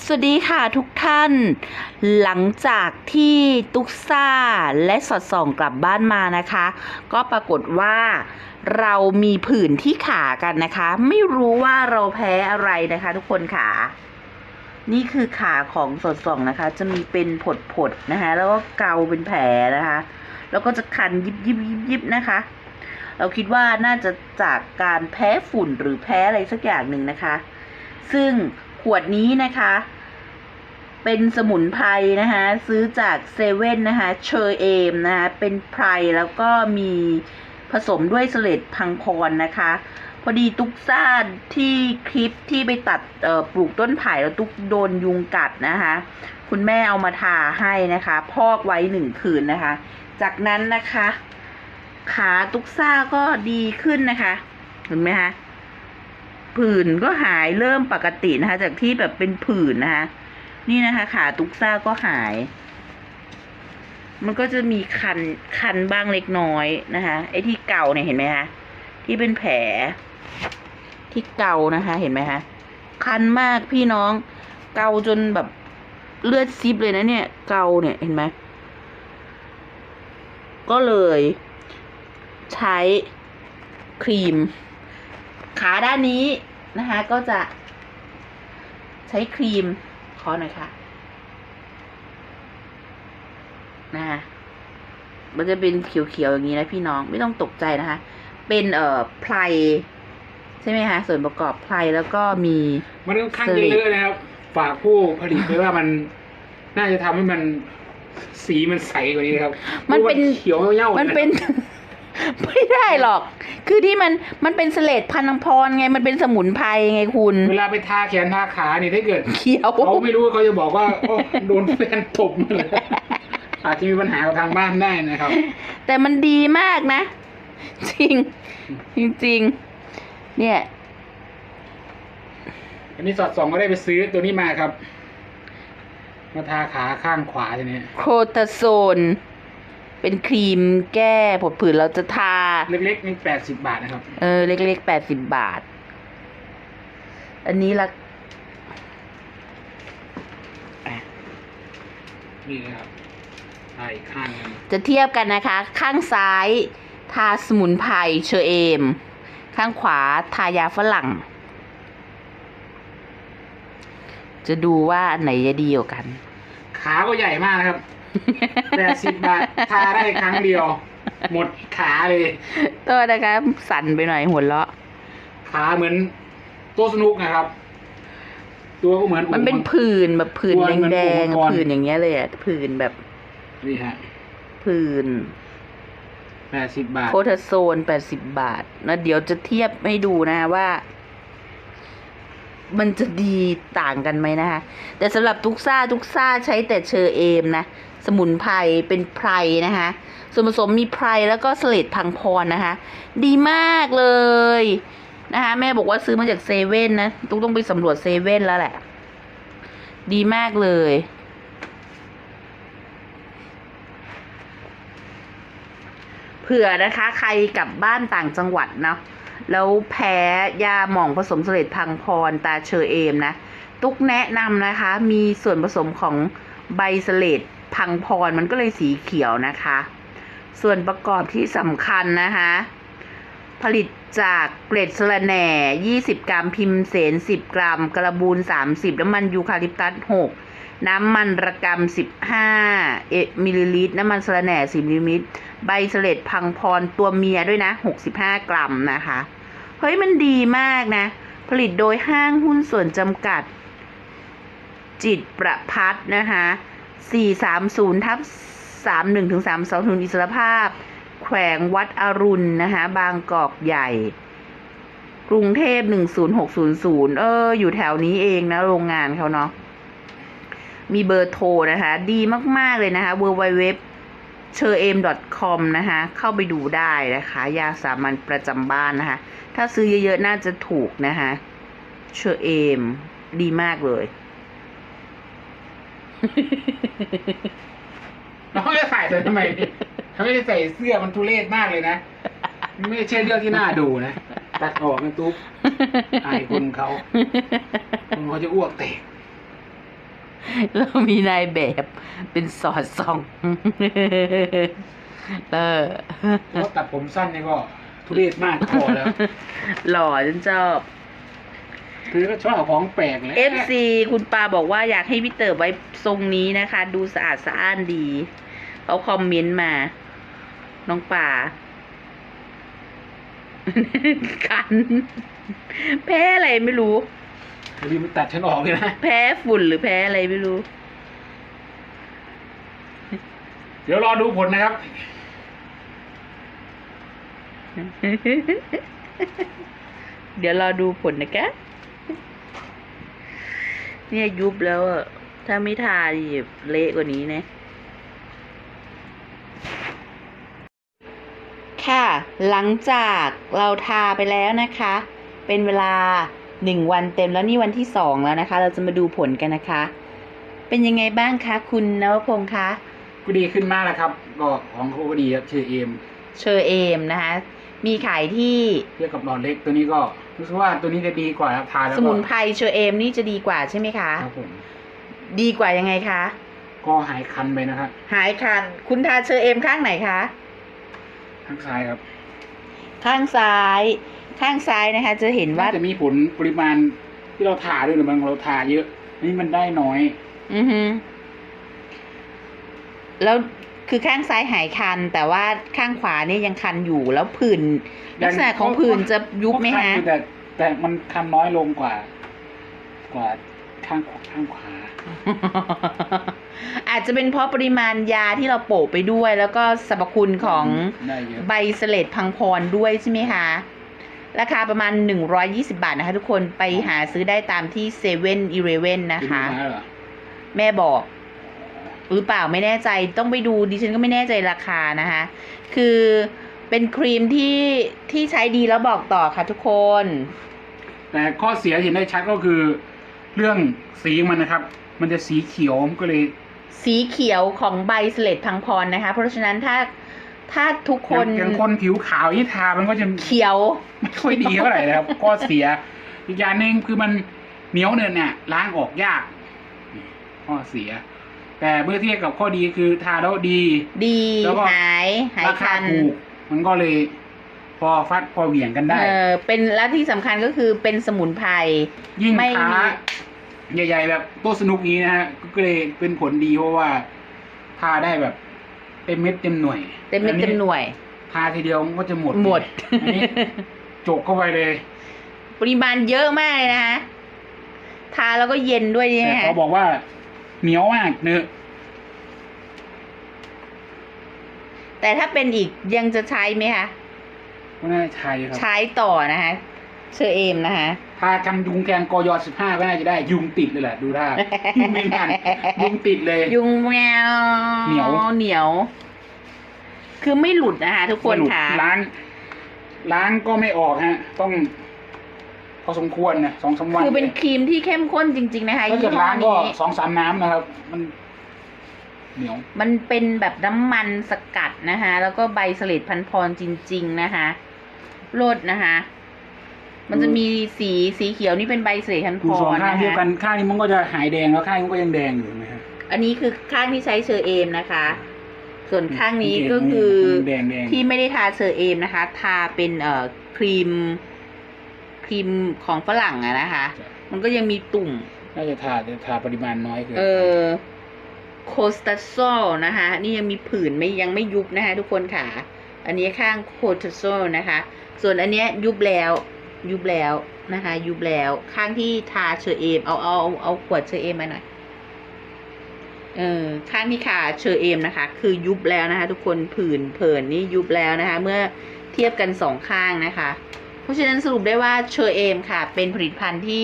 สวัสดีค่ะทุกท่าน หลังจากที่ตุ๊กซ่าและสอดส่องกลับบ้านมานะคะ ก็ปรากฏว่าเรามีผื่นที่ขากันนะคะ ไม่รู้ว่าเราแพ้อะไรนะคะ ทุกคนค่ะ นี่คือขาของสอดส่องนะคะ จะมีเป็นผดๆนะคะ แล้วก็เกาเป็นแผลนะคะ แล้วก็จะคันยิบยิบยิบยิบนะคะ เราคิดว่าน่าจะจากการแพ้ฝุ่นหรือแพ้อะไรสักอย่างหนึ่งนะคะ ซึ่ง ขวดนี้นะคะ เป็นสมุนไพรนะคะ ซื้อจากเซเว่นนะคะ เชอร์เอมนะคะ เป็นไพรแล้วก็มีผสมด้วยเสลดพังพรนะคะ พอดีตุ๊กซ่าที่คลิปที่ไปตัดปลูกต้นไผ่แล้วตุ๊กโดนยุงกัดนะคะ คุณแม่เอามาทาให้นะคะ พอกไว้หนึ่งคืนนะคะ จากนั้นนะคะ ขาตุ๊กซ่าก็ดีขึ้นนะคะ เห็นไหมคะ ผื่นก็หายเริ่มปกตินะคะ จากที่แบบเป็นผื่นนะคะ นี่นะคะ ขาตุ๊กซ่าก็หาย มันก็จะมีคันคันบ้างเล็กน้อยนะคะ ไอ้ที่เก่าเนี่ยเห็นไหมคะที่เป็นแผล ที่เก่านะคะ เห็นไหมคะคันมากพี่น้องเกาจนแบบเลือดซิบเลยนะเนี่ย เกาเนี่ยเห็นไหมก็เลย ใช้ครีม ขาด้านนี้นะคะ ก็จะใช้ครีมขอหน่อยค่ะนะคะมันจะเป็นเขียวๆอย่างนี้นะพี่น้องไม่ต้องตกใจนะคะ เป็นเอ่อไพรใช่ไหมคะส่วนประกอบไพรแล้วก็มีมันค่อนข้างสลิดเยอะนะครับ ฝากผู้ผลิตไว้ว่ามันน่าจะทำให้มันสีมันใสกว่านี้ครับ มันเป็นพราะว่าเขียวเงี้ยวๆมันเป็น ไม่ได้หรอก คือที่มันมันเป็นเสลดพันธุ์พรไงมันเป็นสมุนไพรไงคุณ เวลาไปทาแขนทาขานี่ถ้าเกิดเขียวเขาไม่รู้เขาจะบอกว่าโอ้โดนแฟนตบมาเลยอาจจะมีปัญหากับทางบ้านได้นะครับ แต่มันดีมากนะ จริง จริงๆเนี่ย อันนี้สอดส่องก็ได้ไปซื้อตัวนี้มาครับ มาทาขาข้างขวาทีนี้โคตาโซน เป็นครีมแก้ผดผื่นเราจะทา เล็กๆนี่แปดสิบบาทนะครับ เออ เล็กๆแปดสิบบาท อันนี้ละอะนี่นะครับทาอีกข้างหนึงจะเทียบกันนะคะ ข้างซ้าย ทาสมุนไพรเชอเอม ข้างขวาทายาฝรั่ง จะดูว่าอันไหนจะดีกว่ากัน ขาก็ใหญ่มากนะครับ แปดสิบบาททาได้ครั้งเดียว หมดขาเลยตัวนะคะสั่นไปหน่อยหัวเราะ ขาเหมือนโต๊ะสนุกนะครับ ตัวก็เหมือนมันเป็นอุ๋งผื่นแบบผื่นตัวมันแดงอุปกรณ์ๆผื่นอย่างเงี้ยเลยอะผื่นแบบนี่ฮะผื่นแปดสิบบาทโคทาโซนแปดสิบบาทนะเดี๋ยวจะเทียบให้ดูนะว่า มันจะดีต่างกันไหมนะคะ แต่สำหรับทุกซ่าทุกซ่าใช้แต่เชอเอมนะ สมุนไพรเป็นไพรนะคะ ส่วนผสมมีไพรแล้วก็สเลดพังพรนะคะ ดีมากเลยนะคะแม่บอกว่าซื้อมาจากเซเว่นนะตุ๊กต้องไปสำรวจเซเว่นแล้วแหละ ดีมากเลย เผื่อนะคะใครกลับบ้านต่างจังหวัดเนาะแล้วแพ้ยาหม่องผสมเสลดพังพรตาเชอเอมนะ ตุ๊กแนะนำนะคะ มีส่วนผสมของใบเสลด พังพรมันก็เลยสีเขียวนะคะ ส่วนประกอบที่สำคัญนะคะ ผลิตจากเกล็ดสะระแหน่ 20 กรัมพิมเสน 10 กรัม กระบูล 30 น้ำมันยูคาลิปตัส 6 น้ำมันระกำ15เอมิลลิลิตร น้ำมันสะระแหน่ 10 มิลลิลิตร ใบเสลดพังพรตัวเมียด้วยนะ 65 กรัมนะคะ เฮ้ยมันดีมากนะ ผลิตโดยห้างหุ้นส่วนจำกัด จิตประพัฒนะคะ 430ทับ31ถึง320อิสรภาพ แขวงวัดอรุณนะคะบางกอกใหญ่ กรุงเทพ10600 เออ อยู่แถวนี้เองนะ โรงงานเขาเนาะมีเบอร์โทรนะคะ ดีมาก ๆ เลยนะคะ w w w เชอเอม .com นะคะ เข้าไปดูได้นะคะ ยาสามัญประจำบ้านนะคะ ถ้าซื้อเยอะ ๆ น่าจะถูกนะคะ เชอเอม ดีมากเลย น้องจะใส่แต่ทำไมถ้าไม่ได้ใส่เสื้อมันทุเรศมากเลยนะไม่ใช่เรื่องที่น่าดูนะตัดออกนะตุ๊กอายคนเขาคนเขาจะอ้วกแตกเรามีนายแบบเป็นสอดส่อง เออเพราะตัดผมสั้นนี่ก็ทุเรศมากพอแล้ว หล่อจนชอบ คือก็ชอบของแปลกเลย FC คุณปาบอกว่าอยากให้พี่เต๋อไว้ทรงนี้นะคะ ดูสะอาดสะอ้านดีเขาคอมเมนต์มา น้องป่าคัน แพ้อะไรไม่รู้เดี๋ยวนี้มันตัดฉันออกเลยนะ แพ้ฝุ่นหรือแพ้อะไรไม่รู้ เดี๋ยวรอดูผลนะครับ เดี๋ยวรอดูผลนะคะ เนี่ยยุบแล้วอะถ้าไม่ทาดิเละกว่านี้นะ ค่ะ หลังจากเราทาไปแล้วนะคะ เป็นเวลาหนึ่งวันเต็มแล้วนี่วันที่สองแล้วนะคะ เราจะมาดูผลกันนะคะ เป็นยังไงบ้างคะ คุณนวพงษ์คะ ก็ดีขึ้นมากแล้วครับ ก็ของเขาก็ดีครับชื่อเอมเชอร์เอมนะคะ มีขายที่เทียบกับหลอดเล็กตัวนี้ก็รู้สึกว่าตัวนี้จะดีกว่าครับทานแล้วสก็มุนไพรเชอร์เอมนี่จะดีกว่าใช่ไหมคะ ครับผมดีกว่ายังไงคะ ก็หายคันไปนะครับหายคัน คุณทาเชอร์เอมข้างไหนคะ ข้างซ้ายครับข้างซ้าย ข้างซ้ายนะคะ จะเห็นว่าว่าจะมีผลปริมาณที่เราทาด้วยหรือบางเราทาเยอะอันนี่มันได้น้อย อือฮึแล้ว คือข้างซ้ายหายคัน แต่ว่าข้างขวาเนี่ยยังคันอยู่แล้วผื่นลักษณะของผื่นจะยุบไหมก็คันฮะอยู่แต่แต่มันคันน้อยลงกว่า กว่าข้างขวาข้างขวา อาจจะเป็นเพราะปริมาณยาที่เราโปะไปด้วย แล้วก็สรรพคุณของได้เยอะใบเสลดพังพรด้วยใช่ไหมคะราคาประมาณ 120 บาทนะคะทุกคนไปหาซื้อได้ตามที่เซเว่นอีเลเว่นนะคะไปดูมาเหรอแม่บอก หรือเปล่าไม่แน่ใจต้องไปดูดิฉันก็ไม่แน่ใจราคานะคะ คือเป็นครีมที่ที่ใช้ดีแล้วบอกต่อค่ะทุกคน แต่ข้อเสียเห็นได้ชัดก็คือ เรื่องสีของมันนะครับ มันจะสีเขียวก็เลย สีเขียวของใบเสลดพังพรนะคะ เพราะฉะนั้นถ้าถ้าทุกคนอย่างคนผิวขาวที่ทามันก็จะเขียวไม่ค่อยดีเท่าไหร่นะครับข้อเสียอีกอย่างหนึ่งคือมันเหนียวเนินเนี่ยล้างออกยากนี่ข้อเสีย แต่เมื่อเทียบกับข้อดีคือทาแล้วดี ดีแล้วก็หายหายราคาคันถูกมันก็เลยพอฟัดพอเหวี่ยงกันได้ เออเป็นและที่สำคัญก็คือเป็นสมุนไพร ยิ่งไม่ค้ามี ใหญ่ๆแบบโต๊ะสนุกนี้นะฮะก็เลยเป็นผลดีเพราะว่าทาได้แบบเต็มเม็ดเต็มหน่วยเต็มเม็ดเต็มหน่วย ทาทีเดียวมันก็จะหมดหมด อันนี้จกเข้าไปเลย ปริมาณเยอะมากเลยนะคะทาแล้วก็เย็นด้วยใช่ไหมแต่คะเขาบอกว่า เหนียวมากเนื้อะแต่ถ้าเป็นอีกยังจะใช้ไหมคะก็น่าจะใช่ครับ ใช้ต่อนะคะเชอเอมนะคะถ้าทำยุงแทนกอยสิบห้าก็น่าจะได้ยุงติดเลยแหละดูท่ายุงไม่นานยุงติดเลย ยุงแมวเหนียวเหนียว คือไม่หลุดนะคะทุกคนไม่หลุดค่ะล้างล้างก็ไม่ออกฮะ ต้อง พอสมควรนะสองสามวันคือเป็นลยครีมที่เข้มข้นจริง ๆ นะคะถ้ายี่เกิดห้อล้างก็นี้สองสามน้ำนะครับ มันเหนียวมันเป็นแบบน้ำมันสกัดนะคะ แล้วก็ใบเสลดพันพรจริง ๆ นะคะรสนะคะ มันจะมีสีสีเขียวนี่เป็นใบเสลดพันพดูสองรข้างนะเทียบกัคะนข้างนี้มันก็จะหายแดงแล้วข้างนี้มันก็ยังแดงอยู่นะฮะอันนี้คือข้างที่ใช้เชอเอมนะคะ ส่วนข้างนี้ก็คือแดงแดงที่ไม่ได้ทาเชอเอมนะคะ ทาเป็นเอ่อครีมค รีมของฝรั่งอะนะคะ มันก็ยังมีตุ่ม น่าจะทาจะทาปริมาณน้อยเกินเออโคสตาโซลนะคะ นี่ยังมีผื่นไม่ยังไม่ยุบนะคะทุกคนค่ะ อันนี้ข้างโคตาโซลนะคะ ส่วนอันเนี้ยยุบแล้ว ยุบแล้วนะคะ ยุบแล้ว ข้างที่ทาเชอเอมเอาเอาเอาเอาขวดเชอเอมมาหน่อยเออข้างที่ขาเชอเอมนะคะ คือยุบแล้วนะคะ ทุกคนผื่นเผินนี่ยุบแล้วนะคะ เมื่อเทียบกันสองข้างนะคะเพ ราะฉะนั้นสรุปได้ว่าเชอเอมค่ะ เป็นผลิตภัณฑ์ที่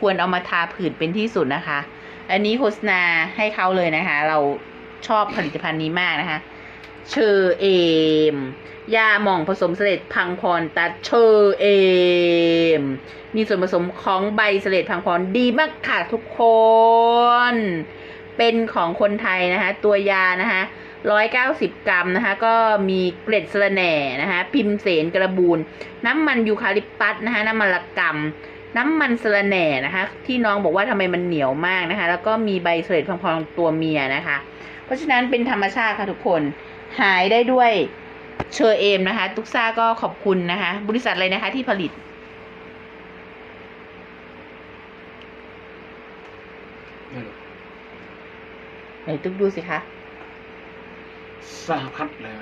ควรเอามาทาผื่นเป็นที่สุดนะคะ อันนี้โฆษณาให้เขาเลยนะคะ เราชอบผลิตภัณฑ์นี้มากนะคะ เชอเอมยาหม่องผสมเสลดพังพรตาเชอเอม มีส่วนผสมของใบเสลดพังพรดีมากค่ะทุกคน เป็นของคนไทยนะคะ ตัวยานะคะ ร้อยเก้าสิบกรัมนะคะ ก็มีเกล็ดสะระแหน่นะคะ พิมเสนกระบูนน้ำมันยูคาลิปตัสนะคะน้ำมันละกำน้ำมันสะระแหน่นะคะ ที่น้องบอกว่าทำไมมันเหนียวมากนะคะ แล้วก็มีใบเสลดพองๆตัวเมียนะคะ เพราะฉะนั้นเป็นธรรมชาติค่ะทุกคนหายได้ด้วยเชอร์เอมนะคะตุกซ่าก็ขอบคุณนะคะ บริษัทอะไรนะคะที่ผลิต ไหนตุ๊กดูสิคะ สหพัฒน์เลย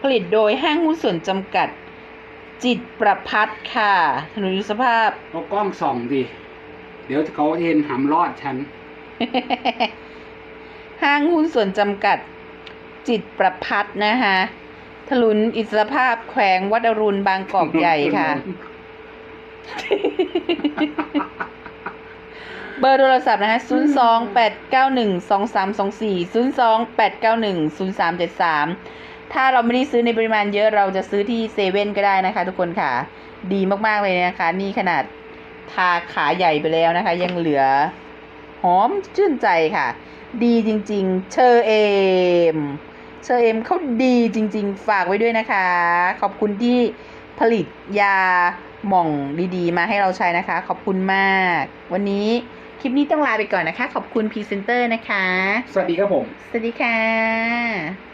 ผลิตโดยห้างหุ้นส่วนจำกัด จิตประพัฒน์ค่ะถนนยุทธภาพ เอากล้องส่องดิ เดี๋ยวเขาเห็นหำรอดฉัน ห้างหุ้นส่วนจำกัด จิตประพัฒน์นะคะ ถนนอิสรภาพแขวงวัดอรุณบางกอกใหญ่ค่ะ เบอร์โทรศัพท์นะคะ0 2 8 9 1 2 3 2 4 0 2 8 9 1 0 3 7 3ถ้าเราไม่ได้ซื้อในปริมาณเยอะเราจะซื้อที่เซเว่นก็ได้นะคะ ทุกคนค่ะ ดีมากๆเลยนะคะ นี่ขนาดทาขาใหญ่ไปแล้วนะคะ ยังเหลือ หอมชื่นใจค่ะ ดีจริง ๆ เชอเอม เชอเอมเขาดีจริง ๆ ฝากไว้ด้วยนะคะ ขอบคุณที่ผลิตยาหม่องดีๆ มาให้เราใช้นะคะ ขอบคุณมาก วันนี้คลิปนี้ต้องลาไปก่อนนะคะ ขอบคุณพรีเซนเตอร์นะคะ สวัสดีครับผม สวัสดีค่ะ